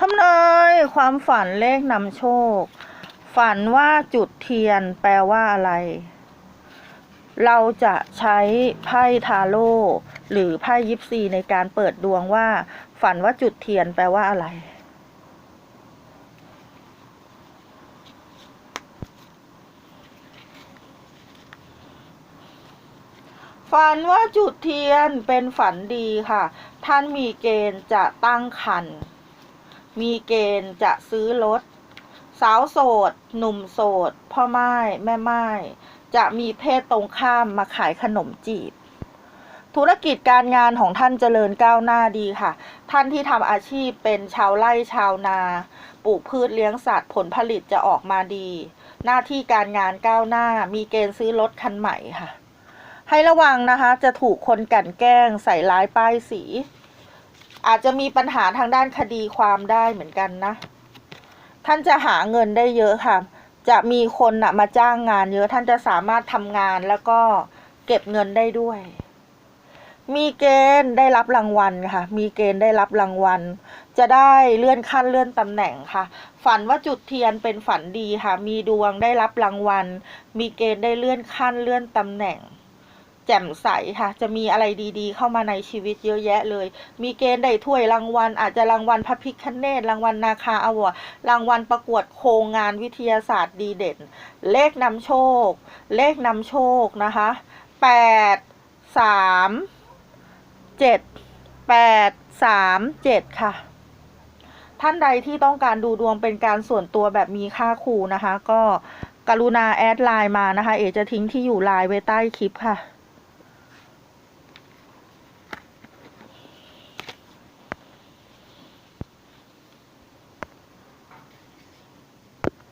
ทำนายความฝันเลขนำโชค ฝันว่าจุดเทียนแปลว่าอะไร เราจะใช้ไพ่ทาโร่หรือไพ่ยิปซีในการเปิดดวงว่า ฝันว่าจุดเทียนแปลว่าอะไร ฝันว่าจุดเทียนเป็นฝันดีค่ะ ท่านมีเกณฑ์จะตั้งคัน มีเกณฑ์จะซื้อรถ สาวโสด หนุ่มโสด พ่อไม้แม่ไม้จะมีเพศตรงข้ามมาขายขนมจีบ ธุรกิจการงานของท่านเจริญก้าวหน้าดีค่ะ ท่านที่ทำอาชีพเป็นชาวไร่ชาวนา ปลูกพืชเลี้ยงสัตว์ผลผลิตจะออกมาดี หน้าที่การงานก้าวหน้า มีเกณฑ์ซื้อรถคันใหม่ค่ะ ให้ระวังนะคะ จะถูกคนกันแกล้งใส่ร้ายป้ายสี อาจจะมีปัญหาทางด้านคดีความได้เหมือนกันนะ ท่านจะหาเงินได้เยอะค่ะ จะมีคนนะมาจ้างงานเยอะท่านจะสามารถทำงานแล้วก็เก็บเงินได้ด้วย มีเกณฑ์ได้รับรางวัลค่ะ มีเกณฑ์ได้รับรางวัล จะได้เลื่อนขั้นเลื่อนตำแหน่งค่ะ ฝันว่าจุดเทียนเป็นฝันดีค่ะ มีดวงได้รับรางวัล มีเกณฑ์ได้เลื่อนขั้นเลื่อนตำแหน่ง แจ่มใสค่ะ จะมีอะไรดีๆ เข้ามาในชีวิตเยอะแยะเลย มีเกณฑ์ได้ถ้วยรางวัล อาจจะรางวัลพระพิคเนตรางวัลนาคาอวอร์ดรางวัลประกวดโครงงานวิทยาศาสตร์ดีเด่น เลขนำโชค เลขนำโชคนะคะแปดสามเจ็ดแปดสามเจ็ดค่ะท่านใดที่ต้องการดูดวงเป็นการส่วนตัวแบบมีค่าครูนะคะ ก็กรุณาแอดไลน์มานะคะ เอจะทิ้งที่อยู่ไลน์ไว้ใต้คลิปค่ะ